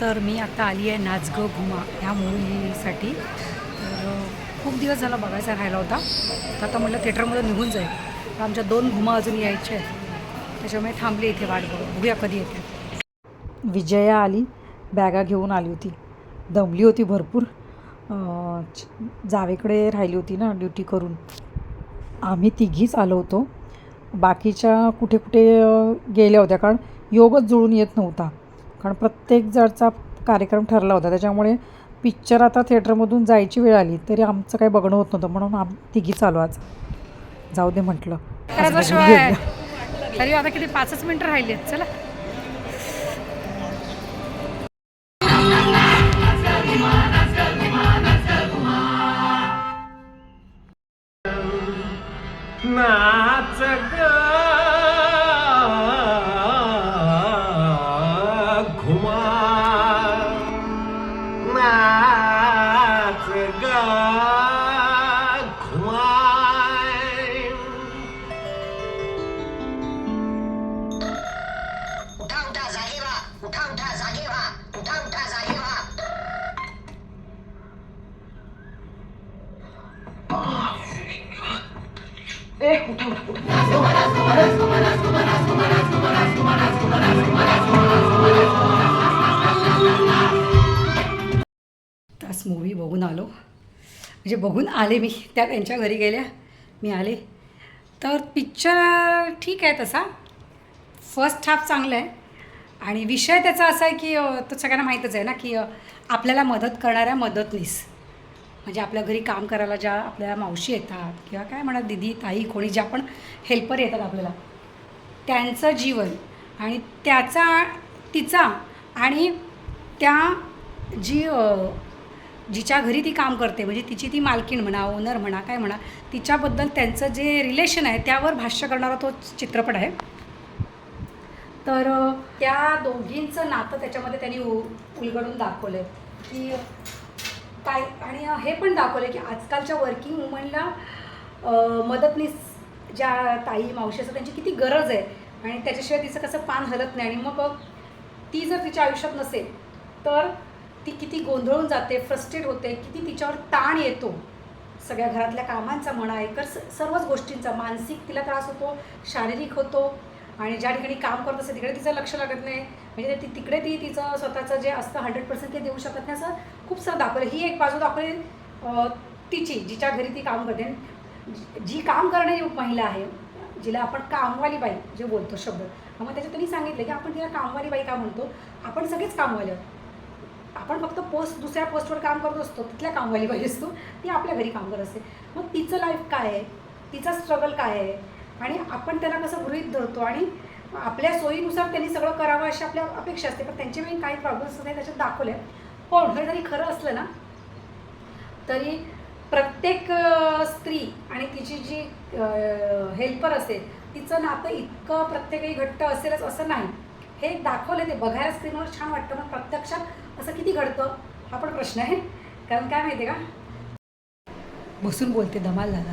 तर मी आता आली आहे नाचगं घुमा ह्या मूवीसाठी तर खूप दिवस झाला बघायचा राहिला होता. तर आता म्हटलं थिएटरमध्ये निघून जाईल. तर आमच्या दोन घुमा अजून यायच्या आहेत. त्याच्यामुळे थांबले इथे वाट बघत बघूया कधी येते. विजया आली. बॅगा घेऊन आली होती. दमली होती भरपूर. च- जावेकडे राहिली होती ना ड्युटी करून. आम्ही तिघीच आलो होतो. बाकीच्या कुठे कुठे गेल्या होत्या. कारण योगच जुळून येत नव्हता. कारण प्रत्येक जणचा कार्यक्रम ठरला होता. त्याच्यामुळे पिक्चर आता थिएटरमधून जायची वेळ आली तरी आमचं काही बघणं होत नव्हतं. म्हणून आम तिघीच आलो आज. जाऊ दे म्हटलं. तरी आता किती पाचच मिनिटं राहिली आहेत. चला. तास मूवी बघून आलो. म्हणजे बघून आले मी. त्या त्यांच्या घरी गेल्या. मी आले. तर पिक्चर ठीक आहे तसा. फर्स्ट हाफ चांगला आहे. आणि विषय त्याचा असा आहे की तो सगळ्यांना माहीतच आहे ना की आपल्याला मदत करणाऱ्या मदतनीस. म्हणजे आपल्या घरी काम करायला ज्या आपल्या मावशी येतात किंवा काय म्हणा दिदी ताई कोणी ज्या पण हेल्पर येतात आपल्याला त्यांचं जीवन आणि त्याचा तिचा आणि त्या जी जिच्या घरी ती काम करते म्हणजे तिची ती मालकीण म्हणा ओनर म्हणा काय म्हणा तिच्याबद्दल त्यांचं जे रिलेशन आहे त्यावर भाष्य करणारा तो चित्रपट आहे. तर त्या दोघींचं नातं त्याच्यामध्ये त्यांनी उ उलगडून दाखवलं आहे की काय आणि हे पण दाखवलं की आजकालच्या वर्किंग वुमनला मदतनीस ज्या ताई मावशी असतात त्यांची किती गरज आहे. आणि त्याच्याशिवाय तिचं कसं पान हलत नाही. आणि मग ती जर तिच्या आयुष्यात नसेल तर ती किती गोंधळून जाते फ्रस्ट्रेट होते किती तिच्यावर ताण येतो. सगळ्या घरातल्या कामांचा म्हणा एकर स- सर्वच गोष्टींचा मानसिक तिला त्रास होतो शारीरिक होतो आणि ज्या ठिकाणी काम करत असते तिकडे तिचं लक्ष लागत नाही. म्हणजे ती तिकडे ती तिचं स्वतःचं जे असतं हंड्रेड पर्सेंट ते देऊ शकत नाही असं खूप सारं दाखवलं. ही एक बाजू दाखवली तिची जिच्या घरी ती काम करते. जी- काम करणारी महिला आहे जिला आपण कामवाली बाई जे बोलतो शब्द मग त्याच्यात त्यांनी सांगितलं की आपण तिला कामवाली बाई का म्हणतो? आपण सगळेच कामवाले आहोत. आपण फक्त पोस्ट दुसऱ्या पोस्टवर काम करत असतो तिथल्या कामवाली बाई असतो ती आपल्या घरी काम करत असते. मग तिचं लाईफ काय आहे? तिचा स्ट्रगल काय आहे? आणि आपण त्याला कसं गृहित धरतो आणि आपल्या सोयीनुसार त्यांनी सगळं करावं अशी आपल्या अपेक्षा असते. पण त्यांचे मी काही प्रॉब्लेम्स नाही त्याच्यात दाखवले पण हे जरी खरं असलं ना तरी प्रत्येक स्त्री आणि तिची जी हेल्पर असेल तिचं नातं इतकं प्रत्येकही घट्ट असेलच असं नाही. हे दाखवलं ते बघायला स्क्रीनवर छान वाटतं. पण प्रत्यक्षात असं किती घडतं हा पण प्रश्न आहे. कारण काय माहिती आहे का? बसून बोलते धमाल झाला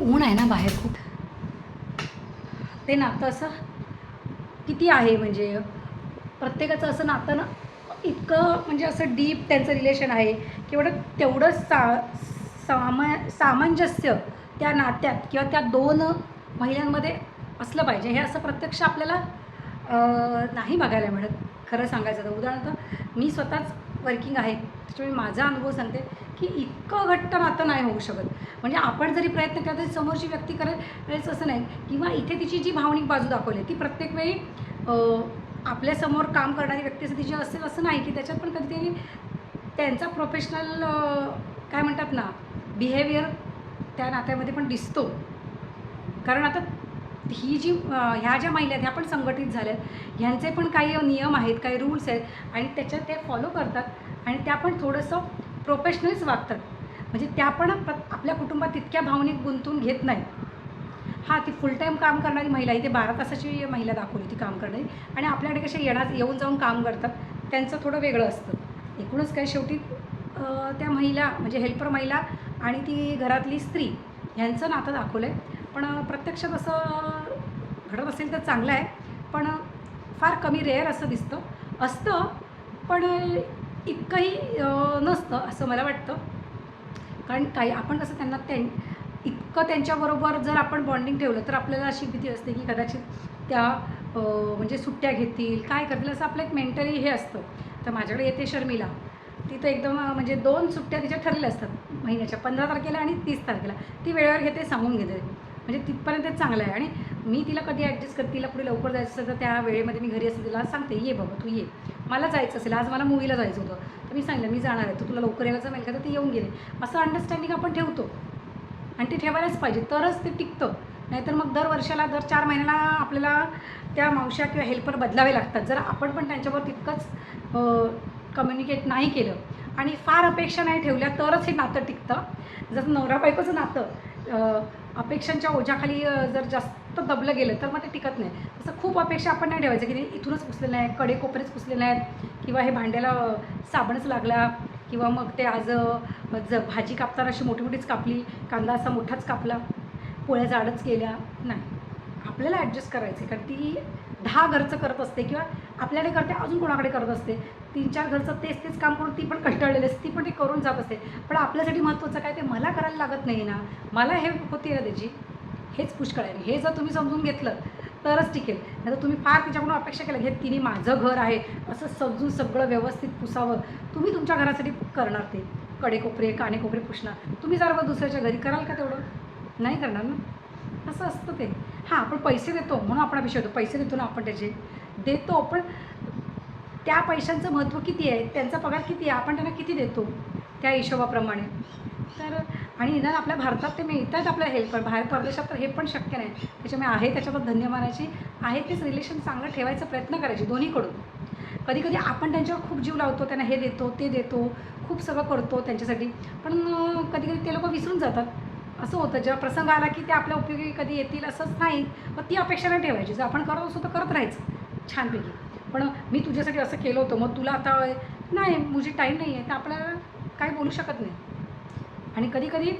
ऊन आहे ना बाहेर खूप. ते नातं असं किती आहे म्हणजे? प्रत्येकाचं असं नातं ना इतकं म्हणजे असं डीप त्यांचं रिलेशन आहे केवढं तेवढं सा सामा सामंजस्य त्या नात्यात किंवा त्या दोन महिलांमध्ये असलं पाहिजे. हे असं प्रत्यक्ष आपल्याला नाही बघायला मिळत. खरं सांगायचं तर उदाहरणार्थ मी स्वतःच वर्किंग आहे. त्याच्यामुळे माझा अनुभव सांगते की इतकं घट्ट नातं नाही होऊ शकत. म्हणजे आपण जरी प्रयत्न केला तरी समोरची व्यक्ती करेल असं नाही. किंवा इथे तिची जी भावनिक बाजू दाखवली ती प्रत्येक वेळी आपल्यासमोर काम करणारी व्यक्ती असं तिची असेल असं नाही की त्याच्यात पण कधीतरी त्यांचा प्रोफेशनल काय म्हणतात ना बिहेवियर त्या नात्यामध्ये पण दिसतो. कारण आता ही जी ह्या ज्या महिला आहेत ह्या पण संघटित झाल्या आहेत. ह्यांचे पण काही नियम आहेत काही रूल्स आहेत आणि त्याच्यात ते फॉलो करतात. आणि त्या पण थोडंसं प्रोफेशनलीच वागतात. म्हणजे त्या पण आपल्या कुटुंबात तितक्या भावनिक गुंतून घेत नाहीत हां ती फुल टाईम काम करणारी महिला इथे बारा तासाची महिला दाखवली ती काम करणारी. आणि आपल्याकडे कशा येणार येऊन जाऊन काम करतात. त्यांचं थोडं वेगळं असतं. एकूणच काय शेवटी त्या महिला म्हणजे हेल्पर महिला आणि ती घरातली स्त्री ह्यांचं नातं दाखवलं आहे पण प्रत्यक्षात असं घडत असेल तर चांगलं आहे. पण फार कमी रेअर असं दिसतं. असतं पण इतकंही नसतं असं मला वाटतं. कारण काही आपण कसं त्यांना त्यां इतकं त्यांच्याबरोबर जर आपण बॉन्डिंग ठेवलं तर आपल्याला अशी भीती असते की कदाचित त्या म्हणजे सुट्ट्या घेतील काय करतील असं आपलं एक मेंटली हे असतं. तर माझ्याकडे येते शर्मिला. ती तर एकदम म्हणजे दोन सुट्ट्या तिच्या ठरलेल्या असतात. महिन्याच्या पंधरा तारखेला आणि तीस तारखेला. ती वेळेवर घेते सांगून घेते. म्हणजे तिथपर्यंत चांगलं आहे. आणि मी तिला कधी ॲडजस्ट करते तिला पुढे लवकर जायचं असेल तर त्या वेळेमध्ये मी घरी असते तिला सांगते ये बाबा तू ये. मला जायचं असेल आज मला मूवीला जायचं होतं. तर मी सांगितलं मी जाणार आहे. तर तुला लवकर यायला जमेल का? तर ती येऊन गेले. असं अंडरस्टँडिंग आपण ठेवतो. आणि ते ठेवायलाच पाहिजे. तरच ते टिकतं. नाहीतर मग दर वर्षाला दर चार महिन्याला आपल्याला त्या मावश्या किंवा हेल्पर बदलावे लागतात. जर आपण पण त्यांच्याबरोबर तितकंच कम्युनिकेट नाही केलं आणि फार अपेक्षा नाही ठेवल्या तरच हे नातं टिकतं. जसं नवरा बायकोचं नातं अपेक्षांच्या ओझ्याखाली जर जास्त दबलं गेलं तर मग ते टिकत नाही. तसं खूप अपेक्षा आपण नाही ठेवायचं की इथूनच पुसलेलं आहे कडे कोपरेच पुसलेले आहेत किंवा हे भांड्याला साबणच लागला किंवा मग ते आज ज भाजी कापताना अशी मोठी मोठीच कापली कांदा असा मोठाच कापला पोळ्या जाडच गेल्या नाही. आपल्याला ॲडजस्ट करायचे कारण ती दहा घरचं करत असते किंवा आपल्याकडे करते अजून कोणाकडे करत असते? तीन चार घरचं तेच तेच काम करून ती पण कंटाळलेली असते ती पण ते करून जात असते. पण आपल्यासाठी महत्त्वाचं काय ते मला करायला लागत नाही ना. मला हे होते ना त्याची हेच पुष्कळ आहे हे जर तुम्ही समजून घेतलं तरच टिकेल नाही तर तुम्ही फार तिच्याकडून अपेक्षा केल्या हे तिने माझं घर आहे असं समजून सगळं व्यवस्थित पुसावं. तुम्ही तुमच्या घरासाठी करणार ते. कडेकोपरे कानेकोपरे पुसणार. तुम्ही जर बघ दुसऱ्याच्या घरी कराल का तेवढं? नाही करणार ना. असं असतं ते. हां आपण पैसे देतो म्हणून आपण अभिषेक होतो पैसे देतो ना आपण त्याचे. देतो पण त्या पैशांचं महत्त्व किती आहे? त्यांचा पगार किती आहे? आपण त्यांना किती देतो? त्या हिशोबाप्रमाणे. तर आणि निदान आपल्या भारतात ते मिळत आहेत आपल्याला हेल्पर बाहेर परदेशात तर हे पण शक्य नाही. त्याच्यामुळे आहे त्याच्यावर धन्य मानायची आहे तेच रिलेशन चांगलं ठेवायचा प्रयत्न करायचे दोन्हीकडून. कधी कधी आपण त्यांच्यावर खूप जीव लावतो त्यांना हे देतो ते देतो खूप सगळं करतो त्यांच्यासाठी. पण कधी कधी ते लोक विसरून जातात. असं होतं. जेव्हा प्रसंग आला की ते आपल्या उपयोगी कधी येतील असंच नाही मग ती अपेक्षा नाही ठेवायची. जर आपण करत असतो तर करत राहायचं छानपैकी. पण मी तुझ्यासाठी असं केलं होतं. मग तुला आता नाही मुझे टाईम नाही आहे तर आपल्याला काही बोलू शकत नाही. आणि कधी कधी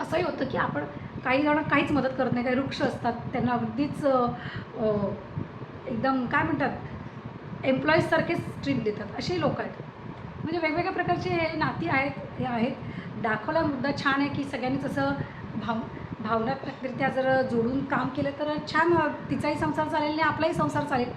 असंही होतं की आपण काही जण काहीच मदत करत नाही. काही वृक्ष असतात. त्यांना अगदीच एकदम काय म्हणतात? एम्प्लॉईजसारखेच ट्रीट देतात. असेही लोक आहेत. म्हणजे वेगवेगळ्या प्रकारचे हे नाती आहेत हे आहेत. दाखवला मुद्दा छान आहे की सगळ्यांनीच असं भाव भावनात्मकरित्या जर जोडून काम केलं तर छान तिचाही संसार चालेल आणि आपलाही संसार चालेल.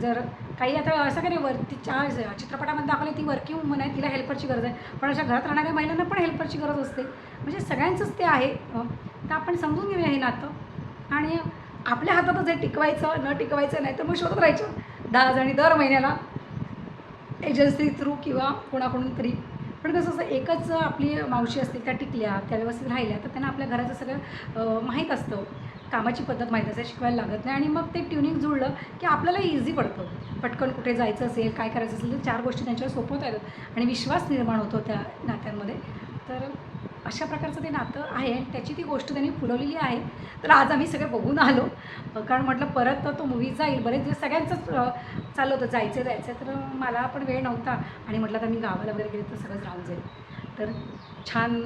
जर काही आता असं काही नाही वर तिच्या चित्रपटामध्ये दाखवले ती वर्किंग वुमन आहे तिला हेल्परची गरज आहे. पण अशा घरात राहणाऱ्या महिलांना पण हेल्परची गरज असते. म्हणजे सगळ्यांचंच ते आहे. तर आपण समजून घेऊया हे नातं. आणि आपल्या हातातच हे टिकवायचं न टिकवायचं नाही तर मग शोधत राहायचं. दहा जणी दर महिन्याला एजन्सी थ्रू किंवा कोणाकडून तरी. पण कसं असतं एकच आपली मावशी असते त्या टिकल्या त्या व्यवस्थित राहिल्या तर त्यांना आपल्या घराचं सगळं माहीत असतं. कामाची पद्धत माहीत असते शिकवायला लागत नाही आणि मग ते ट्युनिंग जुळलं की आपल्याला इझी पडतं. पटकन कुठे जायचं असेल काय करायचं असेल तर चार गोष्टी त्यांच्यावर सोपवता येतात आणि विश्वास निर्माण होतो त्या नात्यांमध्ये. तर अशा प्रकारचं ते नातं आहे आणि त्याची ती गोष्ट त्यांनी फुलवलेली आहे. तर आज आम्ही सगळे बघून आलो. कारण म्हटलं परत तो मूवी जाईल. बरेच दिवस सगळ्यांचंच चाललं होतं जायचं जायचं तर मला पण वेळ नव्हता. आणि म्हटलं आता मी गावाला वगैरे गेले तर सगळंच राहून जाईल. तर छान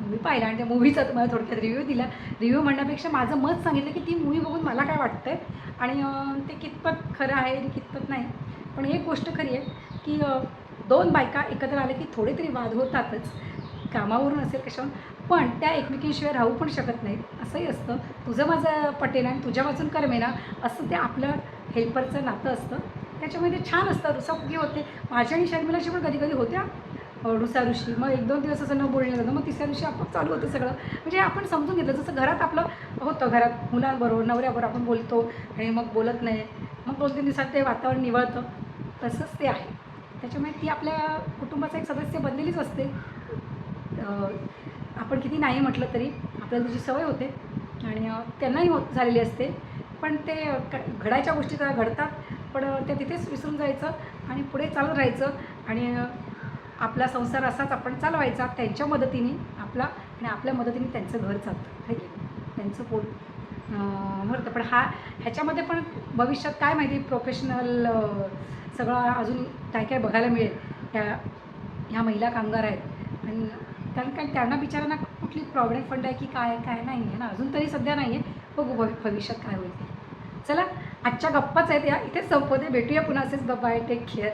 मूवी पाहिला आणि त्या मूवीचा तुम्हाला थोडक्यात रिव्ह्यू दिला. रिव्ह्यू म्हणण्यापेक्षा माझं मत सांगितलं की ती मूवी बघून मला काय वाटतं आहे आणि ते कितपत खरं आहे आणि कितपत नाही. पण एक गोष्ट खरी आहे की दोन बायका एकत्र आले की थोडे तरी वाद होतातच. कामावरून असेल कशावर पण त्या एकमेकींशिवाय राहू पण शकत नाहीत. असंही असतं. तुझं माझं पटेल आणि तुझ्या वाचून करमेना असं ते आपलं हेल्परचं नातं असतं. त्याच्यामुळे छान असतं. रुसाफुगी होते. माझ्या आणि शर्मिलाशी पण कधी कधी होत्या रुसारुशी मग एक दोन दिवस असं न बोलणं जातं मग तिसऱ्या दिवशी आपण चालू होतं सगळं. म्हणजे आपण समजून घेतलं. जसं घरात आपलं होतं. घरात मुलांबरोबर नवऱ्याबरोबर आपण बोलतो. आणि मग बोलत नाही. मग दोन तीन दिवसात ते वातावरण निवळतं. तसंच ते आहे. त्याच्यामुळे ती आपल्या कुटुंबाचा एक सदस्य बनलेलीच असते. आपण किती नाही म्हटलं तरी आपल्याला त्याची सवय होते. आणि त्यांनाही होत झालेली असते. पण ते क- घडायच्या गोष्टी त्या घडतात पण ते तिथेच विसरून जायचं आणि पुढे चालत राहायचं. आणि आपला संसार असाच आपण चालवायचा त्यांच्या मदतीने आपला आणि आपल्या मदतीने त्यांचं घर चालतं. ठीक की त्यांचं पोट भरतं. पण हा ह्याच्यामध्ये पण भविष्यात काय माहिती प्रोफेशनल सगळं अजून काय काय बघायला मिळेल. ह्या ह्या महिला कामगार आहेत. आणि कारण काय त्यांना बिचारांना कुठली प्रॉव्हिडंट फंड आहे की काय काय नाही आहे ना? अजून तरी सध्या नाही आहे. बघू भवि- भविष्यात काय होईल ते. चला आजच्या गप्पाच आहेत या. इथे संपवते. भेटूया पुन्हा असेच गप्पा आहे टेक केअर